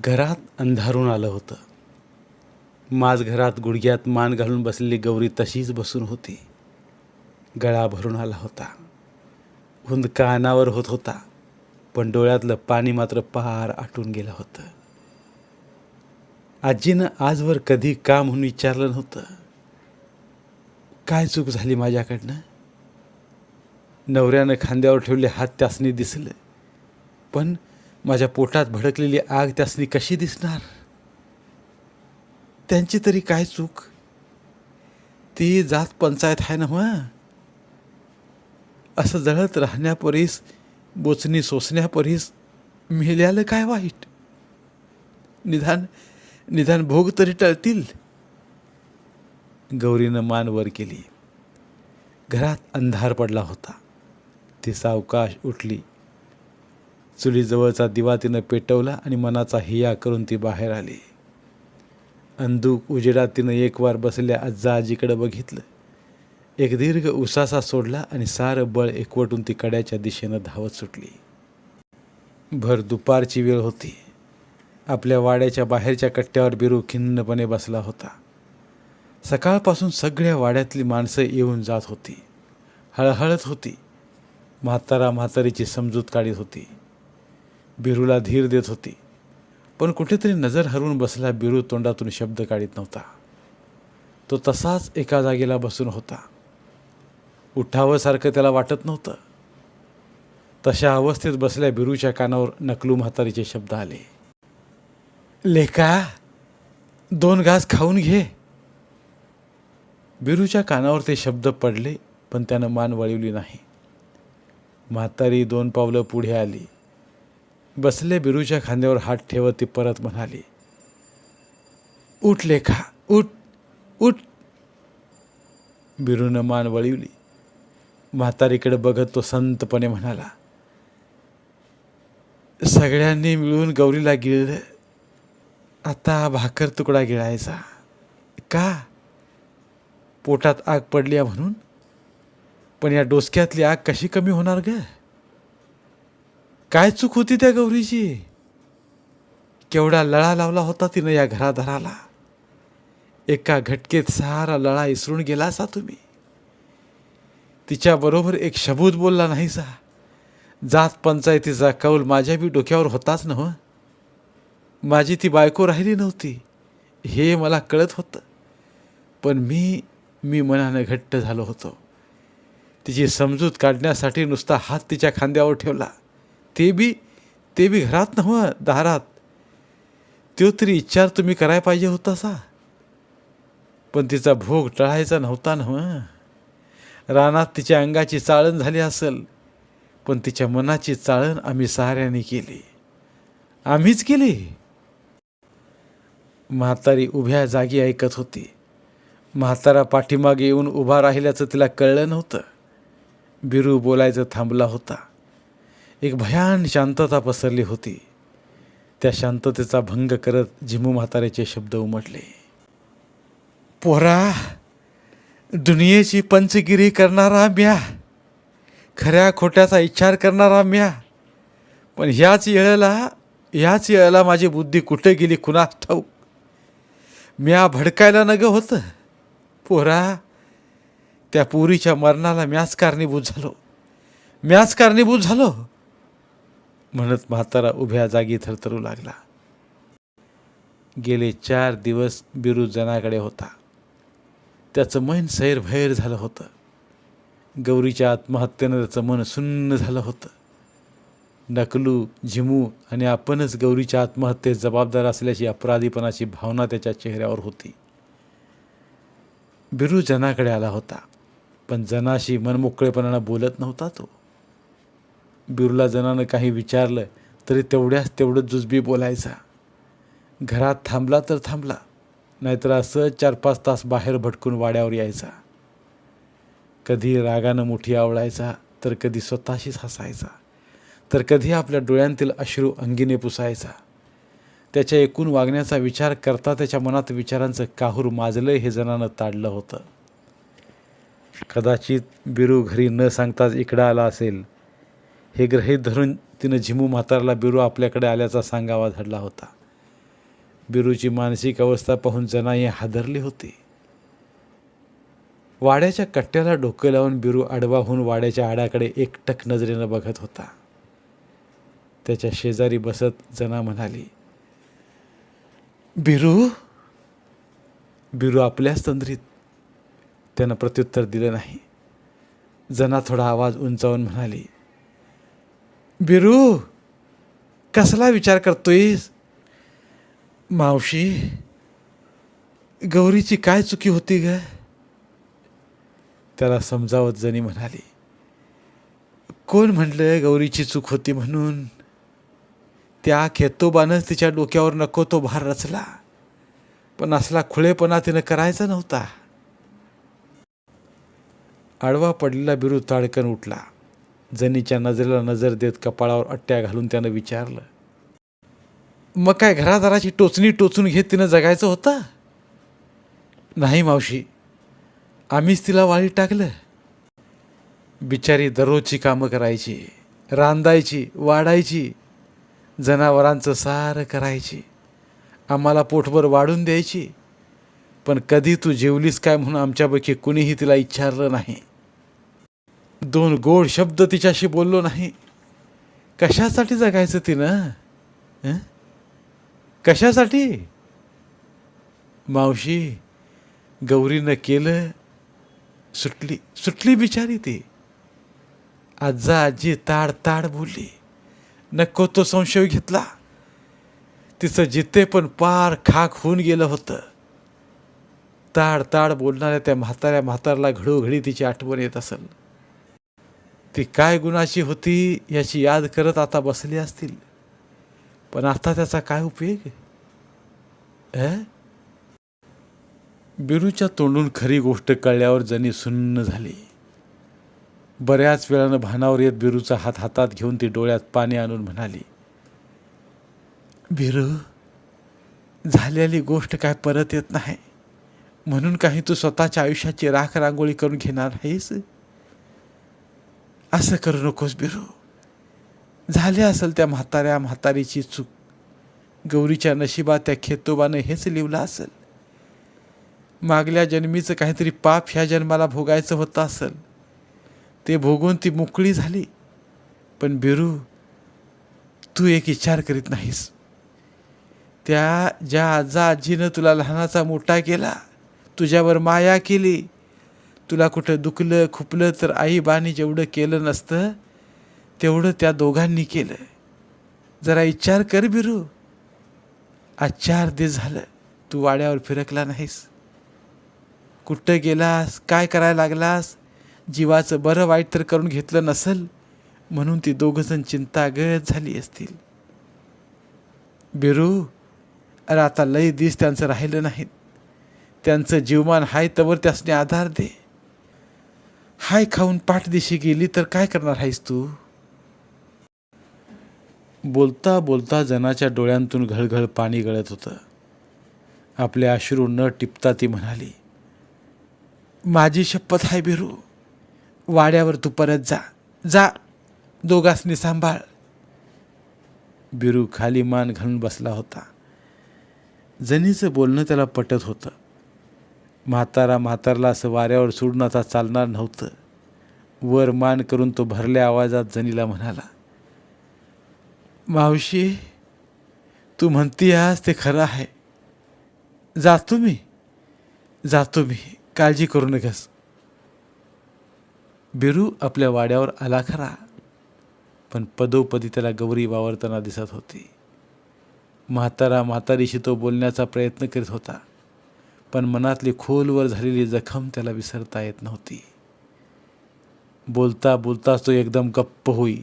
घरात अंधारून आलं होतं. माझ घरात गुडघ्यात मान घालून बसलेली गौरी तशीच बसून होती. गळा भरून आला होता. हुंद कानावर होत होता पण डोळ्यातलं पाणी मात्र पार आटून गेलं होतं. आजीनं आजवर कधी का म्हणून विचारलं नव्हतं. काय चूक झाली माझ्याकडनं? नवऱ्यानं खांद्यावर ठेवले हात त्यासनी दिसलं पण माझ्या पोटात भडकलेली आग त्यासनी कशी दिसणार? त्यांची तरी काय चूक? ती जात पंचायत आहे ना मग असं जळत राहण्यापरीस बोचणी सोसण्यापरीस मेल्यालं काय वाईट? निधान निधान भोग तरी टळतील. गौरीनं मान वर केली. घरात अंधार पडला होता. ती सावकाश उठली. चुलीजवळचा दिवा तिनं पेटवला आणि मनाचा हिया करून ती बाहेर आली. अंदूक उजेडात तिनं एक वार बसल्या आजा आजीकडं बघितलं. एक दीर्घ उसासा सोडला आणि सारं बळ एकवटून ती कड्याच्या दिशेनं धावत सुटली. भर दुपारची वेळ होती. आपल्या वाड्याच्या बाहेरच्या कट्ट्यावर बिरू खिन्नपणे बसला होता. सकाळपासून सगळ्या वाड्यातली माणसं येऊन जात होती. हळहळत होती. म्हातारा म्हातारीची समजूत काढीत होती. बिरूला धीर देत होती. पण कुठेतरी नजर हरवून बसला बिरू तोंडातून शब्द काढीत नव्हता. तो तसाच एका जागेला बसून होता. उठावं सारखं त्याला वाटत नव्हतं. तशा अवस्थेत बसल्या बिरूच्या कानावर नकलू म्हातारीचे शब्द आले. लेका दोन घास खाऊन घे. बिरूच्या कानावर ते शब्द पडले पण त्यानं मान वळवली नाही. म्हातारी दोन पावलं पुढे आली. बसले बिरूच्या खांद्यावर हात ठेवत ती परत म्हणाली उठ लेखा उठ उठ. बिरूनं मान वळवली. म्हातारीकडे बघत तो संतपणे म्हणाला सगळ्यांनी मिळून गौरीला गिळलं. आता भाकर तुकडा गिळायचा. का? पोटात आग पडली आहे म्हणून. पण या डोसक्यातली आग कशी कमी होणार ग? काय चूक होती त्या गौरीची? केवढा लळा लावला होता तिनं या घराधराला एका घटकेत सारा लळा इसरून गेला असा तुम्ही. तिच्याबरोबर एक शबूत बोलला नाही सा. जात पंचायतीचा कौल माझ्या बी डोक्यावर होताच नव्ह. माझी ती बायको राहिली नव्हती. हे मला कळत होतं. पण मी मी मनानं घट्ट झालो होतो. तिची समजूत काढण्यासाठी नुसता हात तिच्या खांद्यावर ठेवला. ते बी ते बी घरात नव्हं हो, दारात. तो तरी इच्छार तुम्ही करायला पाहिजे होता सा. पण तिचा भोग टळायचा नव्हता नव्ह हो. रानात तिच्या अंगाची चाळण झाली असेल पण तिच्या मनाची चाळण आम्ही साऱ्याने केली. आम्हीच केली. म्हातारी उभ्या जागी ऐकत होती. म्हातारा पाठीमागे येऊन उभा राहिल्याचं तिला कळलं नव्हतं. बिरू बोलायचं थांबला होता. एक भयान शांतता पसरली होती. त्या शांततेचा भंग करत झिमू म्हाताऱ्याचे शब्द उमटले. पोरा दुनियेची पंचगिरी करणारा म्या. खऱ्या खोट्याचा इच्छार करणारा म्या. पण ह्याच येळेला ह्याच येळेला माझी बुद्धी कुठे गेली कुणास ठाऊक? म्या भडकायला नग होतं. पोरा त्या पुरीच्या मरणाला म्याच कारणीभूत झालो. म्याच कारणीभूत झालो. म्हणत म्हातारा उभ्या जागी थरथरू लागला. गेले चार दिवस बिरू जनाकडे होता. त्याचं मन सैरभैर झालं होतं. गौरीच्या आत्महत्येनं त्याचं मन सुन्न झालं होतं. नकलू झिमू आणि आपणच गौरीच्या आत्महत्येस जबाबदार असल्याची अपराधीपणाची भावना त्याच्या चेहऱ्यावर होती. बिरू जनाकडे आला होता पण जनाशी मनमोकळेपणानं बोलत नव्हता तो. बिरूला जनानं काही विचारलं तरी तेवढ्याच तेवढं जुजबी बोलायचा. घरात थांबला तर थांबला नाहीतर असं चार पाच तास बाहेर भटकून वाड्यावर यायचा. कधी रागानं मोठी आवळायचा तर कधी स्वतःशीच हसायचा तर कधी आपल्या डोळ्यांतील अश्रू अंगीने पुसायचा. त्याच्या एकूण वागण्याचा विचार करता त्याच्या मनात विचारांचं काहूर माजलं हे जणानं ताडलं होतं. कदाचित बिरू घरी न सांगताच इकडं आला असेल हे ग्रहीत धरून तिनं झिमू म्हातारला बिरू आपल्याकडे आल्याचा सांगावा धडला होता. बिरूची मानसिक अवस्था पाहून जनाई हादरली होती. वाड्याच्या कट्ट्याला डोकं लावून बिरू आडवा होऊन वाड्याच्या आडाकडे एकटक नजरेनं बघत होता. त्याच्या शेजारी बसत जना म्हणाली बिरू बिरू आपल्याच तंद्रीत. त्यानं प्रत्युत्तर दिलं नाही. जना थोडा आवाज उंचावून म्हणाली बिरू कसला विचार करतोयस? मावशी गौरीची काय चुकी होती ग? त्याला समजावत जणी म्हणाली कोण म्हटलं गौरीची चूक होती म्हणून? त्या खेतोबानंच तिच्या डोक्यावर नको तो भार रचला. पण असला खुळेपणा तिनं करायचा नव्हता. आडवा पडलेला बिरू ताडकन उठला. जनीच्या नजरेला नजर देत कपाळावर अट्ट्या घालून त्यानं विचारलं मग काय घरादाराची टोचणी टोचून घेत तिनं जगायचं होतं? नाही मावशी आम्हीच तिला वाळी टाकलं. बिचारी दररोजची कामं करायची रांदायची वाढायची जनावरांचं सारं करायची आम्हाला पोटभर वाढून द्यायची. पण कधी तू जेवलीस काय म्हणून आमच्यापैकी कुणीही तिला विचारलं नाही. दोन गोड शब्द तिच्याशी बोललो नाही. कशासाठी जगायचं तिनं? कशासाठी? मावशी गौरीनं केलं सुटली सुटली बिचारी ती. आजा आजी ताड ताड बोलली. नको तो संशय घेतला. तिचं जिथे पण पार खाक होऊन गेलं होतं. ताड ताड बोलणाऱ्या त्या म्हाताऱ्या म्हातारला घडोघडी तिची आठवण येत असेल. ती काय गुणाची होती याची याद करत आता बसली असतील. पण आता त्याचा काय उपयोग आहे? बिरूच्या तोंडून खरी गोष्ट कळल्यावर जणी सुन्न झाली. बऱ्याच वेळानं भानावर येत बिरूचा हात हातात घेऊन ती डोळ्यात पाणी आणून म्हणाली बिरू झालेली गोष्ट काय परत येत नाही. म्हणून काही तू स्वतःच्या आयुष्याची राख रांगोळी करून घेणार आहेस? असं करू नकोस बिरू. झाले असेल त्या म्हाताऱ्या म्हातारीची चूक. गौरीच्या नशिबात त्या खेतोबानं हेच लिवलं असेल. मागल्या जन्मीचं काहीतरी पाप ह्या जन्माला भोगायचं होतं असेल. ते भोगून ती मोकळी झाली. पण बिरू तू एक विचार करीत नाहीस. त्या ज्या आजा आजीनं तुला लहानाचा मोठा केला तुझ्यावर माया केली तुला कुठं दुखलं खुपलं तर आई बानी जेवढं केलं नसतं तेवढं त्या दोघांनी केलं. जरा विचार कर बिरू. आज चार दिवस झालं. तू वाड्यावर फिरकला नाहीस. कुठं गेलास काय करायला लागलास? जीवाचं बरं वाईट तर करून घेतलं नसल म्हणून ती दोघंजण चिंतागत झाली असतील. बिरू अरे आता लय दिस त्यांचं राहिलं नाहीत. त्यांचं जीवमान हाय तवर त्यासने आधार दे. हाय खाऊन पाठदिशी गेली तर काय करणार आहेस तू? बोलता बोलता जनाच्या डोळ्यांतून घळघळ पाणी गळत होतं. आपले अश्रू न टिपता ती म्हणाली माझी शपथ आहे बिरू वाड्यावर तू परत जा. जा दोघासनी सांभाळ. बिरू खाली मान घालून बसला होता. जनीचं बोलणं त्याला पटत होतं. म्हातारा म्हातारला असं वाऱ्यावर सोडून आता चालणार नव्हतं. वर मान करून तो भरल्या आवाजात जनीला म्हणाला मावशी तू म्हणती आज ते खरं आहे. जातो मी. जातो मी. काळजी करू नकास. बिरू आपल्या वाड्यावर आला खरा पण पदोपदी त्याला गौरी वावरताना दिसत होती. म्हातारा म्हातारीशी तो बोलण्याचा प्रयत्न करीत होता. पण मनातली खोलवर झालेली जखम त्याला विसरता येत नव्हती. बोलता बोलताच तो एकदम गप्प होई.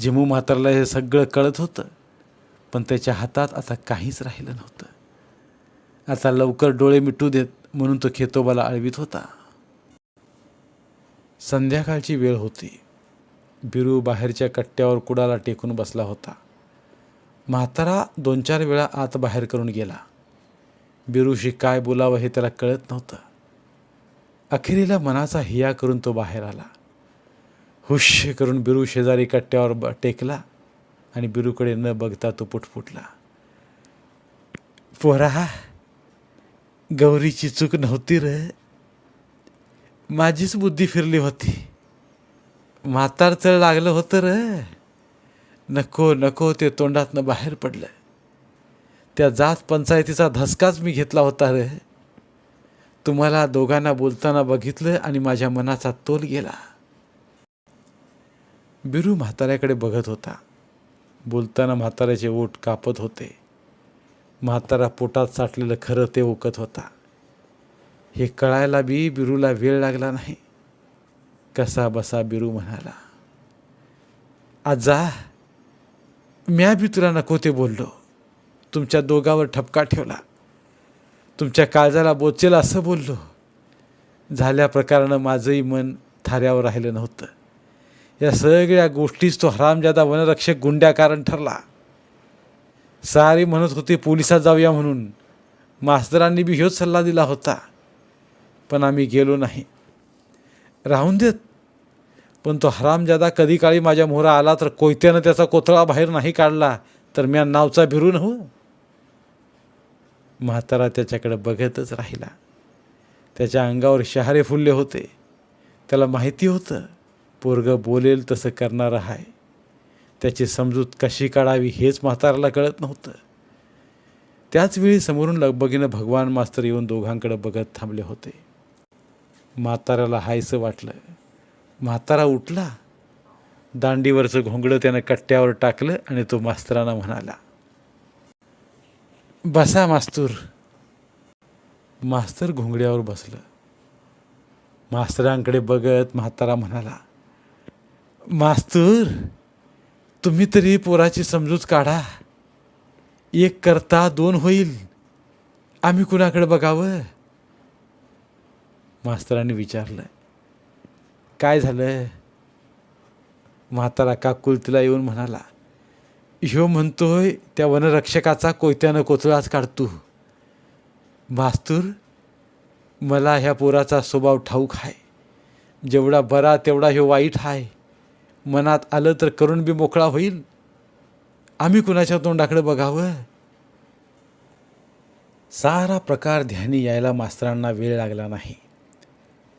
झिमू म्हातारला हे सगळं कळत होतं पण त्याच्या हातात आता काहीच राहिलं नव्हतं. आता लवकर डोळे मिटू देत म्हणून तो खेतोबाला आळवीत होता. संध्याकाळची वेळ होती. बिरू बाहेरच्या कट्ट्यावर कुडाला टेकून बसला होता. म्हातारा दोन चार वेळा आत बाहेर करून गेला. बिरूशी काय बोलावं हे त्याला कळत नव्हतं. अखेरीला मनाचा हिया करून तो बाहेर आला. हुश करून बिरू शेजारी कट्ट्यावर ब टेकला आणि बिरूकडे न बघता तो पुटपुटला. पोरा गौरीची चूक नव्हती रे. माझीच बुद्धी फिरली होती. म्हातार चळ लागलं होतं र. नको नको ते तोंडातनं बाहेर पडलं. त्या जात पंचायतीचा धसकाच मी घेतला होता रे. तुम्हाला दोघांना बोलताना बघितलं आणि माझ्या मनाचा तोल गेला. बिरू म्हाताऱ्याकडे बघत होता. बोलताना म्हाताऱ्याचे ओठ कापत होते. म्हातारा पोटात साठलेलं खरं ते ओकत होता. हे कळायला बी बिरूला वेळ लागला नाही. कसा बसा बिरू म्हणाला. आजा म्या बी तुला नको ते बोललो. तुमच्या दोघावर ठपका ठेवला. तुमच्या काळजाला बोचेल असं बोललो. झाल्या प्रकारानं माझंही मन थाऱ्यावर राहिलं नव्हतं. या सगळ्या गोष्टीच तो हरामजादा वनरक्षक गुंड्या कारण ठरला. सारी म्हणत होती पोलिसात जाऊया म्हणून. मास्तरांनी बी ह्योच सल्ला दिला होता. पण आम्ही गेलो नाही. राहून देत. पण तो हरामजादा कधी काळी माझ्या मोहरा आला तर कोयत्यानं त्याचा कोथळा बाहेर नाही काढला तर म्या नावचा भिरू नव्ह. म्हातारा त्याच्याकडे बघतच राहिला. त्याच्या अंगावर शहारे फुलले होते. त्याला माहिती होतं पोरगं बोलेल तसं करणारं आहे. त्याची समजूत कशी काढावी हेच म्हाताराला कळत नव्हतं. त्याचवेळी समोरून लगबगीनं भगवान मास्तर येऊन दोघांकडे बघत थांबले होते. म्हाताऱ्याला हायसं वाटलं. म्हातारा उठला. दांडीवरचं घोंगडं त्यानं कट्ट्यावर टाकलं आणि तो मास्तरांना म्हणाला बसा मास्तूर. मास्तर घोंगड्यावर बसलं. मास्तरांकडे बघत म्हातारा म्हणाला मास्तूर तुम्ही तरी पोराची समजूत काढा. एक करता दोन होईल. आम्ही कुणाकडे बघावं? मास्तरांनी विचारलं काय झालं? म्हातारा काकुलतीला येऊन म्हणाला ह्यो म्हणतोय त्या वनरक्षकाचा कोयत्यानं कोथळाच काढतो मास्तूर मला ह्या पोराचा स्वभाव ठाऊक आहे जेवढा बरा तेवढा ह्यो वाईट आहे मनात आलं तर करून बी मोकळा होईल. आम्ही कुणाच्या तोंडाकडे बघावं? सारा प्रकार ध्यानी यायला मास्तरांना वेळ लागला नाही.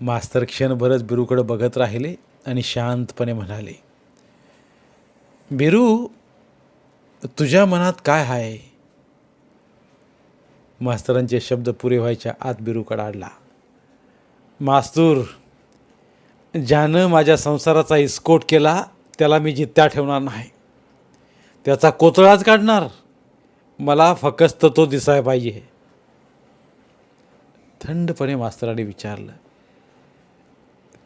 मास्तर क्षणभरच बिरूकडे बघत राहिले आणि शांतपणे म्हणाले बिरू तुझ्या मनात काय आहे? मास्तरांचे शब्द पुरे व्हायच्या आत बिरू कडाडला मास्तूर ज्यानं माझ्या संसाराचा इस्कोट केला त्याला मी जित्त्या ठेवणार नाही. त्याचा कोतळाच काढणार. मला फकस्त तो दिसाय पाहिजे. थंडपणे मास्तराने विचारलं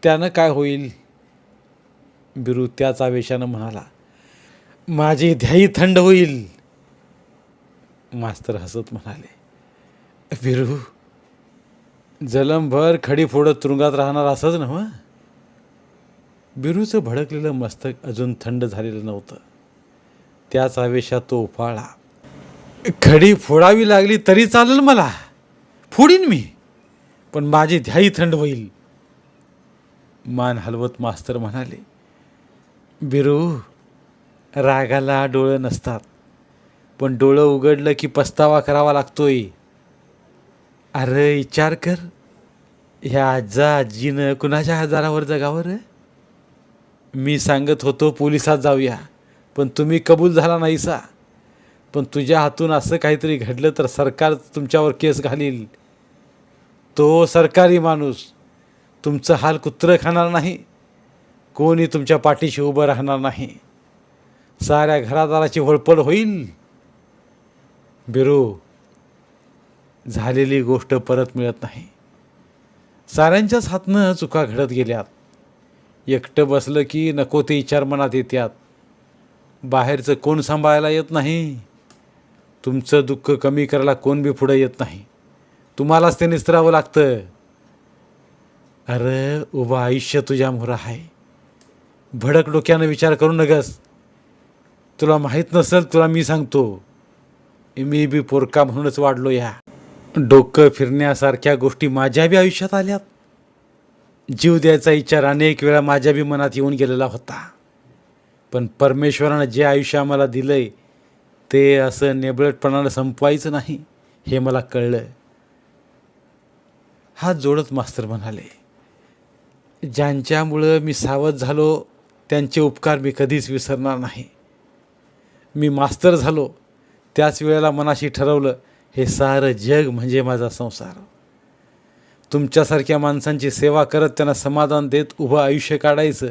त्यानं काय होईल? बिरू त्याच आवेशानं म्हणाला माझी ध्याई थंड होईल. मास्तर हसत म्हणाले बिरू जलमभर खडी फोडत तुरुंगात राहणार असंच नव्ह? बिरूचं भडकलेलं मस्तक अजून थंड झालेलं नव्हतं. त्याच आवेशात तो उफाळा खडी फोडावी लागली तरी चालेल मला फोडीन मी पण माझी ध्याई थंड होईल. मान हलवत मास्तर म्हणाले बिरू रागाला डोळं नसतात. पण डोळं उघडलं की पस्तावा करावा लागतोय. अरे विचार कर. ह्या आजा आजीनं कुणाच्या हजारावर जगावर मी सांगत होतो पोलिसात जाऊया पण तुम्ही कबूल झाला नाहीसा. पण तुझ्या हातून असं काहीतरी घडलं तर सरकार तुमच्यावर केस घालील. तो सरकारी माणूस. तुमचं हाल कुत्रं खाणार नाही. कोणी तुमच्या पाठीशी उभं राहणार नाही. साऱ्या घरादाराची वळपळ होईल बिरू झालेली गोष्ट परत मिळत नाही. साऱ्यांच्याच हातनं चुका घडत गेल्यात. एकटं बसलं की नको ते विचार मनात येत्यात. बाहेरचं कोण सांभाळायला येत नाही? तुमचं दुःख कमी करायला कोण बी पुढं येत नाही. तुम्हालाच ते निस्तरावं लागतं. अरे उभं आयुष्य तुझ्या मोहरा आहे. भडक डोक्यानं विचार करू नगस. तुला माहीत नसेल तुला मी सांगतो. मी बी पोरका म्हणूनच वाढलो या. डोकं फिरण्यासारख्या गोष्टी माझ्या बी आयुष्यात आल्यात. जीव द्यायचा विचार अनेक वेळा माझ्या बी मनात येऊन गेलेला होता. पण परमेश्वरानं जे आयुष्य आम्हाला दिलं आहे ते असं नेबळटपणानं संपवायचं नाही हे मला कळलं. हात जोडत मास्तर म्हणाले ज्यांच्यामुळं मी सावध झालो त्यांचे उपकार मी कधीच विसरणार नाही. मी मास्तर झालो. त्याच वेळेला मनाशी ठरवलं हे सारं जग म्हणजे माझा संसार. तुमच्यासारख्या माणसांची सेवा करत त्यांना समाधान देत उभं आयुष्य काढायचं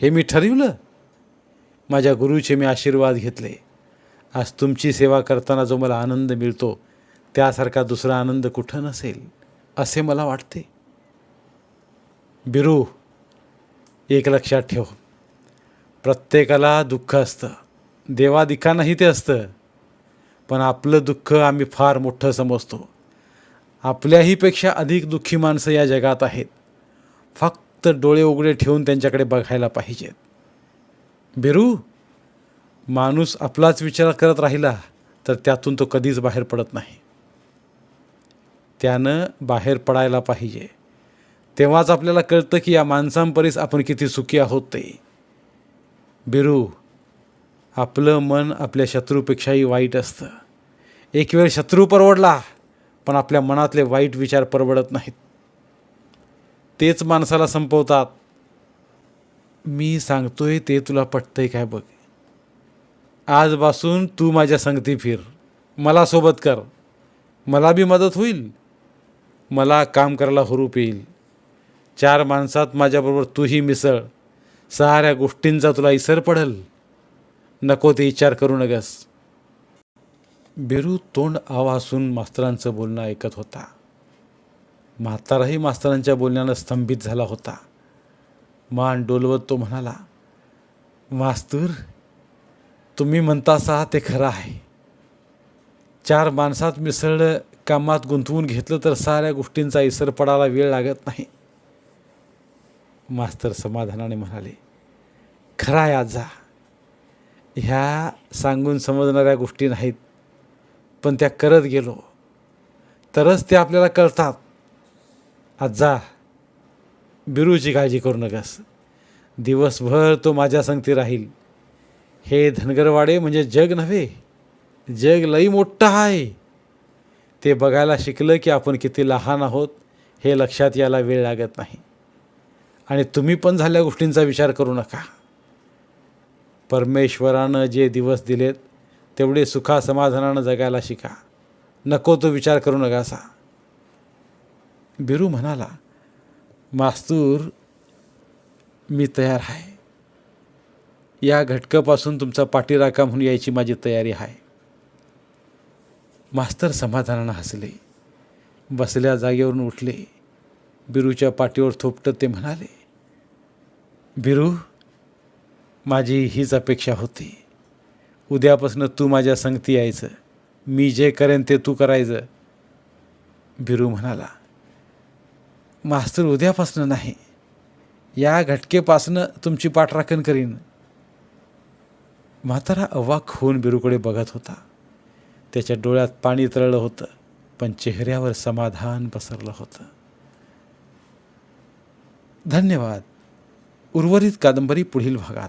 हे मी ठरवलं. माझ्या गुरुचे मी आशीर्वाद घेतले. आज तुमची सेवा करताना जो मला आनंद मिळतो त्यासारखा दुसरा आनंद कुठं नसेल असे मला वाटते. बिरू एक लक्षात ठेव. प्रत्येकाला दुःख असतं. देवादिकांनाही ते असतं. पण आपलं दुःख आम्ही फार मोठं समजतो. आपल्याहीपेक्षा अधिक दुःखी माणसं या जगात आहेत. फक्त डोळे उघडे ठेवून त्यांच्याकडे बघायला पाहिजेत. बिरू माणूस आपलाच विचार करत राहिला तर त्यातून तो कधीच बाहेर पडत नाही. त्यानं बाहेर पडायला पाहिजे. तेव्हाच आपल्याला कळतं की या माणसांपरीस आपण किती सुखी आहोत ते. बिरू आपलं मन आपल्या शत्रूपेक्षाही वाईट असतं. एक वेळ शत्रू परवडला पण आपल्या मनातले वाईट विचार परवडत नाहीत. तेच माणसाला संपवतात. मी सांगतोय ते तुला पटतंय काय बघ. आजपासून तू माझ्या संगती फिर. मला सोबत कर. मला बी मदत होईल. मला काम करायला हुरूप येईल. चार माणसात माझ्याबरोबर तूही मिसळ. साऱ्या गोष्टींचा तुला इसर पडेल. नको ते विचार करू नगस. बिरू तोंड आवासून मास्तरांचं बोलणं ऐकत होता. म्हाताराही मास्तरांच्या बोलण्यानं स्तंभित झाला होता. मान डोलवत तो म्हणाला मास्तर तुम्ही म्हणतासा ते खरं आहे. चार माणसात मिसळलं कामात गुंतवून घेतलं तर साऱ्या गोष्टींचा इसर पडायला वेळ लागत नाही. मास्तर समाधानाने म्हणाले खरा आहे आजा. ह्या सांगून समजणाऱ्या गोष्टी नाहीत. पण त्या करत गेलो. तरच ते आपल्याला कळतात. आज जा बिरूची काळजी करू नकास. दिवसभर तो माझ्या संगती राहील. हे धनगरवाडे म्हणजे जग नव्हे जग लई मोठं आहे. ते बघायला शिकलं की आपण किती लहान आहोत हे लक्षात यायला वेळ लागत नाही. आणि तुम्ही पण झाल्या गोष्टींचा विचार करू नका. परमेश्वरानं जे दिवस दिलेत तेवढे सुखा समाधानानं जगायला शिका. नको तो विचार करू नका असा. बिरू म्हणाला मास्तूर मी तयार आहे. या घटकापासून तुमचा पाठीराखा म्हणून यायची माझी तयारी आहे. मास्तर समाधानानं हसले. बसल्या जागेवरून उठले. बिरूच्या पाठीवर थोपटत ते म्हणाले बिरू माझी हीच अपेक्षा होती. उद्यापासून तू माझ्या संगती यायचं. मी जे करेन ते तू करायचं. बिरू म्हणाला. मास्तर उद्यापासनं नाही. या घटकेपासनं तुमची पाठराखण करीन. म्हातारा अवाक होऊन बिरूकडे बघत होता. त्याच्या डोळ्यात पाणी तरळलं होतं पण चेहऱ्यावर समाधान पसरलं होतं. धन्यवाद. उर्वरित कादंबरी पुढील भागात.